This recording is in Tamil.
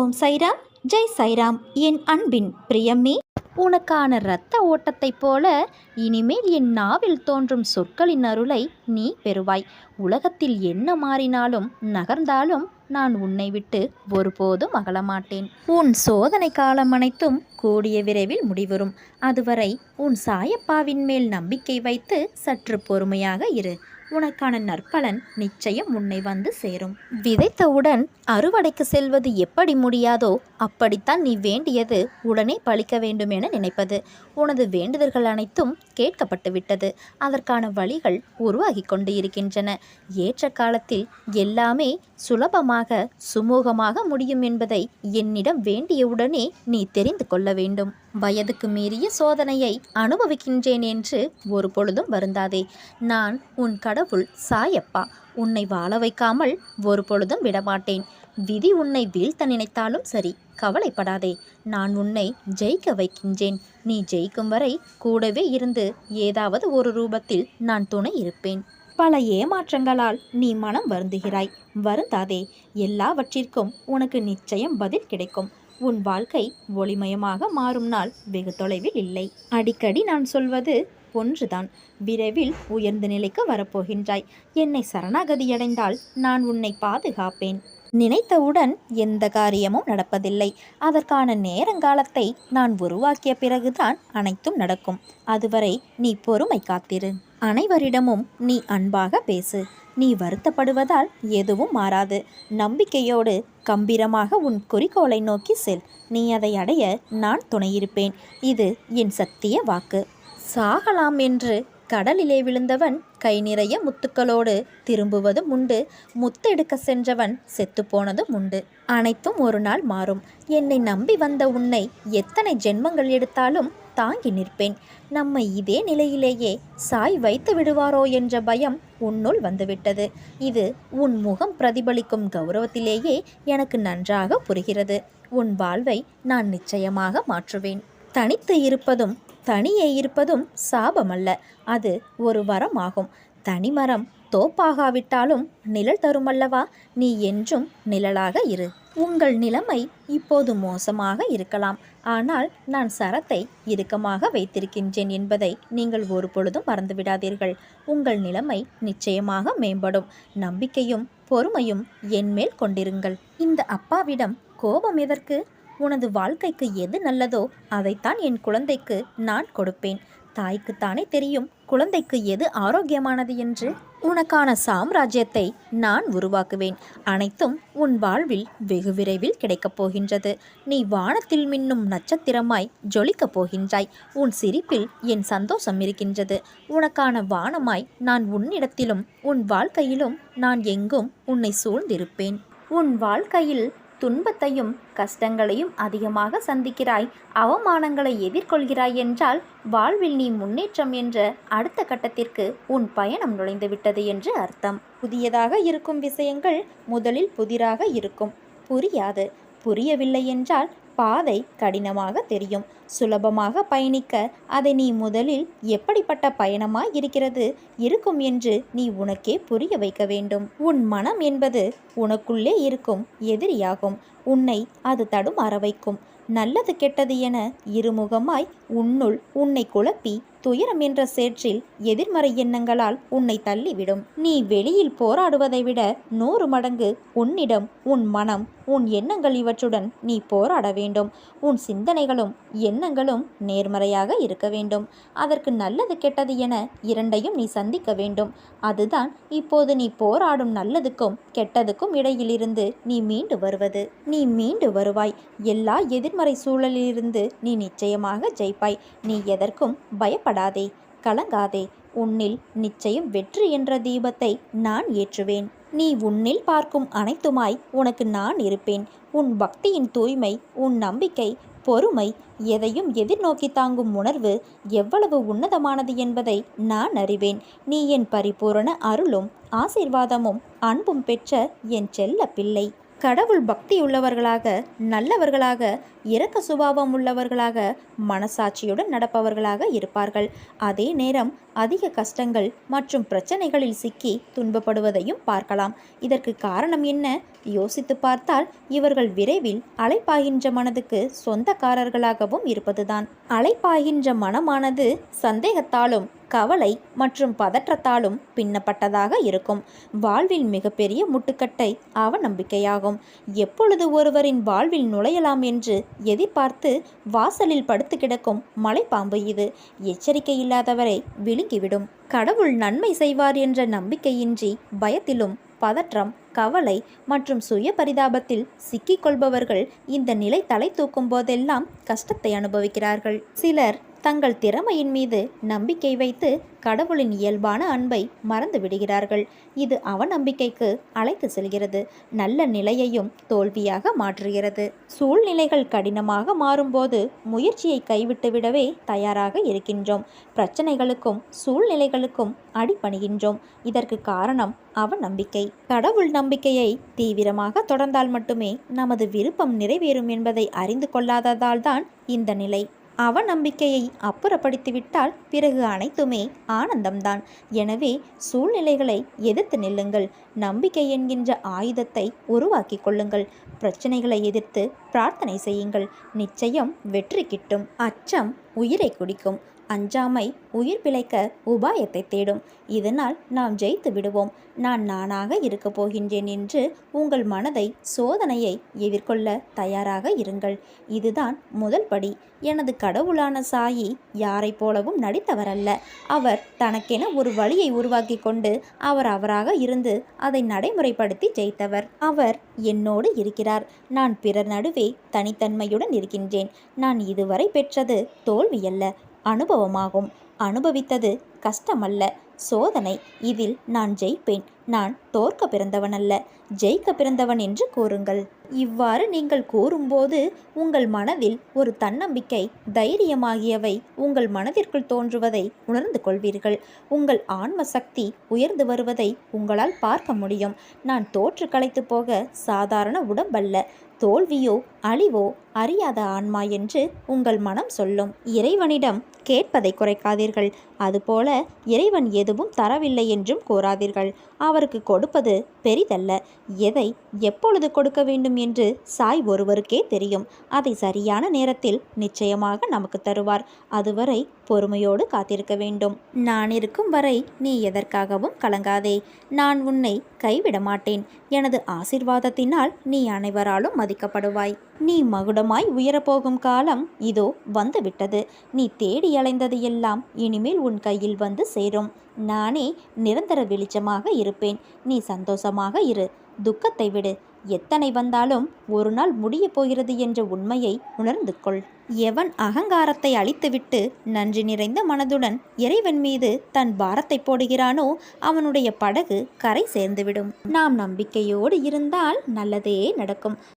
ஓம் சைராம் ஜெய் சைராம். என் அன்பின் பிரியமே உனக்கான இரத்த ஓட்டத்தைப் போல இனிமேல் என் நாவில் தோன்றும் சொற்களின் அருளை நீ பெறுவாய். உலகத்தில் என்ன மாறினாலும் நகர்ந்தாலும் நான் உன்னை விட்டு ஒருபோதும் அகலமாட்டேன். உன் சோதனை காலம் அனைத்தும் கூடிய விரைவில் முடிவரும் அதுவரை உன் சாயப்பாவின் மேல் நம்பிக்கை வைத்து சற்று பொறுமையாக இரு. உனக்கான நற்பலன் நிச்சயம் உன்னை வந்து சேரும். விதைத்தவுடன் அறுவடைக்கு செல்வது எப்படி முடியாதோ அப்படித்தான் நீ வேண்டியது உடனே பழிக்க வேண்டும் என நினைப்பது. உனது வேண்டுதல்கள் அனைத்தும் கேட்கப்பட்டு விட்டது. அதற்கான வழிகள் உருவாகி கொண்டு இருக்கின்றன. ஏற்ற காலத்தில் எல்லாமே சுலபமாக சுமூகமாக முடியும் என்பதை என்னிடம் வேண்டியவுடனே நீ தெரிந்து கொள்ள வேண்டும். வயதுக்கு மீறிய சோதனையை அனுபவிக்கின்றேன் என்று ஒரு பொழுதும் வருந்தாதே. நான் உன் கடவுள் சாயப்பா. உன்னை வாழ வைக்காமல் ஒரு பொழுதும் விடமாட்டேன். விதி உன்னை வீழ்த்த நினைத்தாலும் சரி கவலைப்படாதே. நான் உன்னை ஜெயிக்க வைக்கின்றேன். நீ ஜெயிக்கும் வரை கூடவே இருந்து ஏதாவது ஒரு ரூபத்தில் நான் துணை இருப்பேன். பல ஏமாற்றங்களால் நீ மனம் வருந்துகிறாய். வருந்தாதே எல்லாவற்றிற்கும் உனக்கு நிச்சயம் பதில் கிடைக்கும். உன் வாழ்க்கை ஒளிமயமாக மாறும் நாள் வெகு தொலைவில் இல்லை. அடிக்கடி நான் சொல்வது ஒன்றுதான். விரைவில் உயர்ந்த நிலைக்கு வரப்போகின்றாய். என்னை சரணாகதியடைந்தால் நான் உன்னை பாதுகாப்பேன். நினைத்தவுடன் எந்த காரியமும் நடப்பதில்லை. அதற்கான நேரங்காலத்தை நான் உருவாக்கிய பிறகுதான் அனைத்தும் நடக்கும். அதுவரை நீ பொறுமை காத்திரு. அனைவரிடமும் நீ அன்பாக பேசு. நீ வருத்தப்படுவதால் எதுவும் மாறாது. நம்பிக்கையோடு கம்பீரமாக உன் குறிக்கோளை நோக்கி செல். நீ அதை அடைய நான் துணையிருப்பேன். இது என் சத்திய வாக்கு. சாகலாம் என்று கடலிலே விழுந்தவன் கை நிறைய முத்துக்களோடு திரும்புவதும் உண்டு. முத்தெடுக்க சென்றவன் செத்துப்போனதும் உண்டு. அனைத்தும் ஒரு நாள் மாறும். என்னை நம்பி வந்த உன்னை எத்தனை ஜென்மங்கள் எடுத்தாலும் தாங்கி நிற்பேன். நம்மை இதே நிலையிலேயே சாய் வைத்து விடுவாரோ என்ற பயம் உன்னுள் வந்துவிட்டது. இது உன் முகம் பிரதிபலிக்கும் கௌரவத்திலேயே எனக்கு நன்றாக புரிகிறது. உன் வாழ்வை நான் நிச்சயமாக மாற்றுவேன். தனித்து இருப்பதும் தனியே இருப்பதும் சாபமல்ல. அது ஒரு வரமாகும். தனிமரம் தோப்பாகாவிட்டாலும் நிழல் தருமல்லவா? நீ என்றும் நிழலாக இரு. உங்கள் நிலைமை இப்போது மோசமாக இருக்கலாம். ஆனால் நான் சரத்தை இறுக்கமாக வைத்திருக்கின்றேன் என்பதை நீங்கள் ஒரு பொழுதும் மறந்துவிடாதீர்கள். உங்கள் நிலைமை நிச்சயமாக மேம்படும். நம்பிக்கையும் பொறுமையும் என்மேல் கொண்டிருங்கள். இந்த அப்பாவிடம் கோபம் எதற்கு? உனது வாழ்க்கைக்கு எது நல்லதோ அதைத்தான் என் குழந்தைக்கு நான் கொடுப்பேன். தாய்க்குத்தானே தெரியும் குழந்தைக்கு எது ஆரோக்கியமானது என்று. உனக்கான சாம்ராஜ்யத்தை நான் உருவாக்குவேன். அனைத்தும் உன் வாழ்வில் வெகு விரைவில் கிடைக்கப் போகின்றது. நீ வானத்தில் மின்னும் நட்சத்திரமாய் ஜொலிக்கப் போகின்றாய். உன் சிரிப்பில் என் சந்தோஷம் இருக்கின்றது. உனக்கான வானமாய் நான் உன்னிடத்திலும் உன் வாழ்க்கையிலும் நான் எங்கும் உன்னை சூழ்ந்திருப்பேன். உன் வாழ்க்கையில் துன்பத்தையும் கஷ்டங்களையும் அதிகமாக சந்திக்கிறாய். அவமானங்களை எதிர்கொள்கிறாய் என்றால் வாழ்வில் நீ முன்னேற்றம் என்ற அடுத்த கட்டத்திற்கு உன் பயணம் நுழைந்துவிட்டது என்று அர்த்தம். புதியதாக இருக்கும் விஷயங்கள் முதலில் புதிராக இருக்கும். புரியாது. புரியவில்லை என்றால் பாதை கடினமாக தெரியும். சுலபமாக பயணிக்க அதை நீ முதலில் எப்படிப்பட்ட பயணமாய் இருக்கிறது இருக்கும் என்று நீ உனக்கே புரிய வைக்க வேண்டும். உன் மனம் என்பது உனக்குள்ளே இருக்கும் எதிரியாகும். உன்னை அது தடுமாற வைக்கும். நல்லது கெட்டது என இருமுகமாய் உன்னுள் உன்னை குழப்பி துயரம் என்ற சேற்றில் எதிர்மறை எண்ணங்களால் உன்னை தள்ளிவிடும். நீ வெளியில் போராடுவதை விட நூறு மடங்கு உன்னிடம் உன் மனம் உன் எண்ணங்கள் இவற்றுடன் நீ போராட வேண்டும். உன் சிந்தனைகளும் எண்ணங்களும் நேர்மறையாக இருக்க வேண்டும். அதற்கு நல்லது கெட்டது என இரண்டையும் நீ சந்திக்க வேண்டும். அதுதான் இப்போது நீ போராடும் நல்லதுக்கும் கெட்டதுக்கும் இடையிலிருந்து நீ மீண்டு வருவது. நீ மீண்டு வருவாய். எல்லா எதிர்மறை சூழலிலிருந்து நீ நிச்சயமாக ஜெயிப்பாய். நீ எதற்கும் கவலைப்படாதே கலங்காதே. உன்னில் நிச்சயம் வெற்றி என்ற தீபத்தை நான் ஏற்றுவேன். நீ உன்னில் பார்க்கும் அனைத்துமாய் உனக்கு நான் இருப்பேன். உன் பக்தியின் தூய்மை உன் நம்பிக்கை பொறுமை எதையும் எதிர்நோக்கி தாங்கும் உணர்வு எவ்வளவு உன்னதமானது என்பதை நான் அறிவேன். நீ என் பரிபூரண அருளும் ஆசீர்வாதமும் அன்பும் பெற்ற என் செல்ல பிள்ளை கடவுள் பக்தி உள்ளவர்களாக நல்லவர்களாக இரக்க சுபாவம் உள்ளவர்களாக மனசாட்சியுடன் நடப்பவர்களாக இருப்பார்கள். அதே நேரம் அதிக கஷ்டங்கள் மற்றும் பிரச்சனைகளில் சிக்கி துன்பப்படுவதையும் பார்க்கலாம். இதற்கு காரணம் என்ன? யோசித்து பார்த்தால் இவர்கள் விரைவில் அலைப்பாகின்ற மனதுக்கு சொந்தக்காரர்களாகவும் இருப்பதுதான். அலைப்பாகின்ற மனமானது சந்தேகத்தாலும் கவலை மற்றும் பதற்றத்தாலும் பின்னப்பட்டதாக இருக்கும். வாழ்வில் மிகப்பெரிய முட்டுக்கட்டை அவநம்பிக்கையாகும். எப்பொழுது ஒருவரின் வாழ்வில் நுழையலாம் என்று எதிர்பார்த்து வாசலில் படுத்து கிடக்கும் மலைப்பாம்பு இது. எச்சரிக்கை இல்லாதவரை விழுங்கிவிடும். கடவுள் நன்மை செய்வார் என்ற நம்பிக்கையின்றி பயத்திலும் பதற்றம் கவலை மற்றும் சுய பரிதாபத்தில் சிக்கிக்கொள்பவர்கள் இந்த நிலை தலை தூக்கும் போதெல்லாம் கஷ்டத்தை அனுபவிக்கிறார்கள். சிலர் தங்கள் திறமையின் மீது நம்பிக்கை வைத்து கடவுளின் இயல்பான அன்பை மறந்து விடுகிறார்கள். இது அவநம்பிக்கைக்கு அழைத்து செல்கிறது. நல்ல நிலையையும் தோல்வியாக மாற்றுகிறது. சூழ்நிலைகள் கடினமாக மாறும்போது முயற்சியை கைவிட்டு விடவே தயாராக இருக்கின்றோம். பிரச்சனைகளுக்கும் சூழ்நிலைகளுக்கும் அடிபணிகின்றோம். இதற்கு காரணம் அவநம்பிக்கை. கடவுள் நம்பிக்கையை தீவிரமாக தொடர்ந்தால் மட்டுமே நமது விருப்பம் நிறைவேறும் என்பதை அறிந்து கொள்ளாததால் தான் இந்த நிலை. அவநம்பிக்கையை அப்புறப்படுத்திவிட்டால் பிறகு அனைத்துமே ஆனந்தம்தான். எனவே சூழ்நிலைகளை எதிர்த்து நில்லுங்கள். நம்பிக்கை என்கின்ற ஆயுதத்தை உருவாக்கி கொள்ளுங்கள். பிரச்சனைகளை எதிர்த்து பிரார்த்தனை செய்யுங்கள். நிச்சயம் வெற்றி கிட்டும். அச்சம் உயிரை குடிக்கும். அஞ்சாமை உயிர் பிழைக்க உபாயத்தை தேடும். இதனால் நாம் ஜெயித்து விடுவோம். நான் நானாக இருக்கப் போகின்றேன் என்று உங்கள் மனதை சோதனையை எதிர்கொள்ள தயாராக இருங்கள். இதுதான் முதல் படி. எனது கடவுளான சாயி யாரைப் போலவும் நடித்தவரல்ல. அவர் தனக்கென ஒரு வழியை உருவாக்கி கொண்டு அவர் அவராக இருந்து அதை நடைமுறைப்படுத்தி ஜெயித்தவர். அவர் என்னோடு இருக்கிறார். நான் பிறர் நடுவே தனித்தன்மையுடன் இருக்கின்றேன். நான் இதுவரை பெற்றது தோல்வியல்ல. அனுபவமாகும். அனுபவித்தது கஷ்டமல்ல. சோதனை. இதில் நான் ஜெயிப்பேன். நான் தோற்க பிறந்தவனல்ல ஜெயிக்க பிறந்தவன் என்று கூறுங்கள். இவ்வாறு நீங்கள் கூறும்போது உங்கள் மனதில் ஒரு தன்னம்பிக்கை தைரியமாகியவை உங்கள் மனதிற்குள் தோன்றுவதை உணர்ந்து கொள்வீர்கள். உங்கள் ஆன்ம சக்தி உயர்ந்து வருவதை உங்களால் பார்க்க முடியும். நான் தோற்று களைத்து போக சாதாரண உடம்பல்ல தோல்வியோ அழிவோ அறியாத ஆன்மா என்று உங்கள் மனம் சொல்லும். இறைவனிடம் கேட்பதை குறைக்காதீர்கள். அதுபோல இறைவன் எதுவும் தரவில்லை என்றும் கூறாதீர்கள். அவருக்கு கொடுப்பது பெரிதல்ல. எதை எப்பொழுது கொடுக்க வேண்டும் என்று சாய் ஒருவருக்கே தெரியும். அதை சரியான நேரத்தில் நிச்சயமாக நமக்கு தருவார். அதுவரை பொறுமையோடு காத்திருக்க வேண்டும். நான் இருக்கும் வரை நீ எதற்காகவும் கலங்காதே. நான் உன்னை கைவிட மாட்டேன். எனது ஆசிர்வாதத்தினால் நீ அனைவராலும் மதிக்கப்படுவாய். நீ மகுடமாய் உயரப்போகும் காலம் இதோ வந்துவிட்டது. நீ தேடி அலைந்தது எல்லாம் இனிமேல் உன் கையில் வந்து சேரும். நானே நிரந்தர வெளிச்சமாக இருப்பேன். நீ சந்தோஷமாக இரு. துக்கத்தை விடு. எத்தனை வந்தாலும் ஒரு நாள் முடியப் போகிறது என்ற உண்மையை உணர்ந்து கொள். எவன் அகங்காரத்தை அழித்துவிட்டு நன்றி நிறைந்த மனதுடன் இறைவன் மீது தன் பாரத்தை போடுகிறானோ அவனுடைய படகு கரை சேர்ந்துவிடும். நாம் நம்பிக்கையோடு இருந்தால் நல்லதே நடக்கும்.